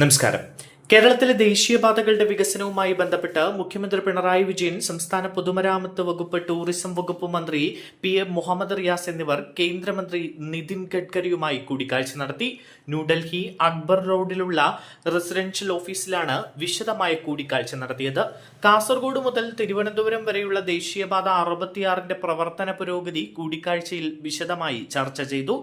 നമസ്കാരം. കേരളത്തിലെ ദേശീയപാതകളുടെ വികസനവുമായി ബന്ധപ്പെട്ട് മുഖ്യമന്ത്രി പിണറായി വിജയൻ സംസ്ഥാന പൊതുമരാമത്ത് വകുപ്പ് ടൂറിസം വകുപ്പ് മന്ത്രി പി എം മുഹമ്മദ് റിയാസ് എന്നിവർ കേന്ദ്രമന്ത്രി നിതിൻ ഗഡ്കരിയുമായി കൂടിക്കാഴ്ച നടത്തി. ന്യൂഡൽഹി അക്ബർ റോഡിലുള്ള റെസിഡൻഷ്യൽ ഓഫീസിലാണ് വിശദമായ കൂടിക്കാഴ്ച നടത്തിയത്. കാസർഗോഡ് മുതൽ തിരുവനന്തപുരം വരെയുള്ള ദേശീയപാത അറുപത്തിയാറിന്റെ പ്രവർത്തന പുരോഗതി കൂടിക്കാഴ്ചയിൽ വിശദമായി ചർച്ച ചെയ്തു.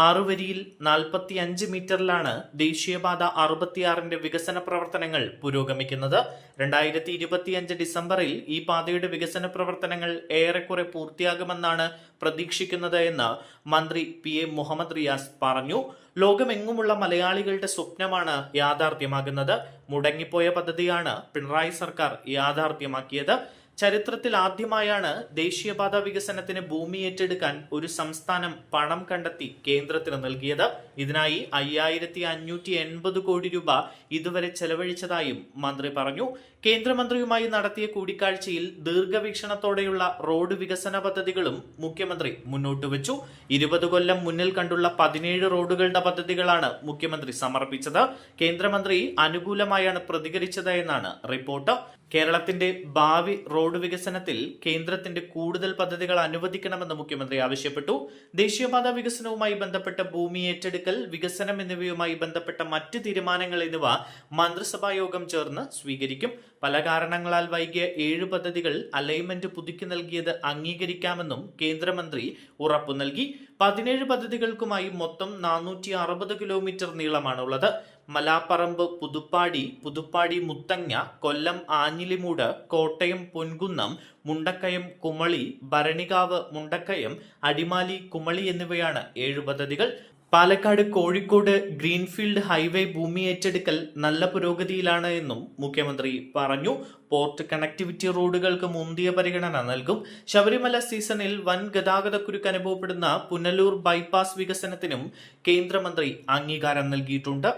ആറുവരിയിൽ നാൽപ്പത്തി അഞ്ച് മീറ്ററിലാണ് ദേശീയപാത അറുപത്തിയാറിന്റെ വികസന പ്രവർത്തനങ്ങൾ പുരോഗമിക്കുന്നത്. രണ്ടായിരത്തി ഇരുപത്തിയഞ്ച് ഡിസംബറിൽ ഈ പാതയുടെ വികസന പ്രവർത്തനങ്ങൾ ഏറെക്കുറെ പൂർത്തിയാകുമെന്നാണ് പ്രതീക്ഷിക്കുന്നത് എന്ന് മന്ത്രി പി എ മുഹമ്മദ് റിയാസ് പറഞ്ഞു. ലോകമെങ്ങുമുള്ള മലയാളികളുടെ സ്വപ്നമാണ് യാഥാർത്ഥ്യമാകുന്നത്. മുടങ്ങിപ്പോയ പദ്ധതിയാണ് പിണറായി സർക്കാർ യാഥാർത്ഥ്യമാക്കിയത്. ചരിത്രത്തിൽ ആദ്യമായാണ് ദേശീയപാത വികസനത്തിന് ഭൂമി ഏറ്റെടുക്കാൻ ഒരു സംസ്ഥാനം പണം കണ്ടെത്തി കേന്ദ്രത്തിന് നൽകിയത്. ഇതിനായി അയ്യായിരത്തി അഞ്ഞൂറ്റി എൺപത് കോടി രൂപ ഇതുവരെ ചെലവഴിച്ചതായും മന്ത്രി പറഞ്ഞു. കേന്ദ്രമന്ത്രിയുമായി നടത്തിയ കൂടിക്കാഴ്ചയിൽ ദീർഘവീക്ഷണത്തോടെയുള്ള റോഡ് വികസന പദ്ധതികളും മുഖ്യമന്ത്രി മുന്നോട്ട് വച്ചു. ഇരുപത് കൊല്ലം മുന്നിൽ കണ്ടുള്ള പതിനേഴ് റോഡുകളുടെ പദ്ധതികളാണ് മുഖ്യമന്ത്രി സമർപ്പിച്ചത്. കേന്ദ്രമന്ത്രി അനുകൂലമായാണ് പ്രതികരിച്ചത് എന്നാണ് റിപ്പോർട്ട്. കേരളത്തിന്റെ ഭാവി റോഡ് വികസനത്തിൽ കേന്ദ്രത്തിന്റെ കൂടുതൽ പദ്ധതികൾ അനുവദിക്കണമെന്ന് മുഖ്യമന്ത്രി ആവശ്യപ്പെട്ടു. ദേശീയപാത വികസനവുമായി ബന്ധപ്പെട്ട ഭൂമി ഏറ്റെടുക്കൽ വികസനം എന്നിവയുമായി ബന്ധപ്പെട്ട മറ്റ് തീരുമാനങ്ങൾ എന്നിവ മന്ത്രിസഭാ യോഗം ചേർന്ന് സ്വീകരിക്കും. പല കാരണങ്ങളാൽ വൈകിയ ഏഴ് പദ്ധതികൾ അലൈൻമെന്റ് പുതുക്കി നൽകിയത് അംഗീകരിക്കാമെന്നും കേന്ദ്രമന്ത്രി ഉറപ്പു നൽകി. പതിനേഴ് പദ്ധതികൾക്കുമായി മൊത്തം നാനൂറ്റി കിലോമീറ്റർ നീളമാണുള്ളത്. മലാപ്പറമ്പ് പുതുപ്പാടി പുതുപ്പാടി മുത്തങ്ങ കൊല്ലം ആഞ്ഞിലിമൂട് കോട്ടയം പൊൻകുന്നം മുണ്ടക്കയം കുമളി ഭരണികാവ് മുണ്ടക്കയം അടിമാലി കുമളി എന്നിവയാണ് ഏഴു പദ്ധതികൾ. പാലക്കാട് കോഴിക്കോട് ഗ്രീൻഫീൽഡ് ഹൈവേ ഭൂമി ഏറ്റെടുക്കൽ നല്ല പുരോഗതിയിലാണ് എന്നും മുഖ്യമന്ത്രി പറഞ്ഞു. പോർട്ട് കണക്ടിവിറ്റി റോഡുകൾക്ക് മുന്തിയ പരിഗണന നൽകും. ശബരിമല സീസണിൽ വൻ ഗതാഗതക്കുരുക്ക് അനുഭവപ്പെടുന്ന പുനലൂർ ബൈപ്പാസ് വികസനത്തിനും കേന്ദ്രമന്ത്രി അംഗീകാരം നൽകിയിട്ടുണ്ട്.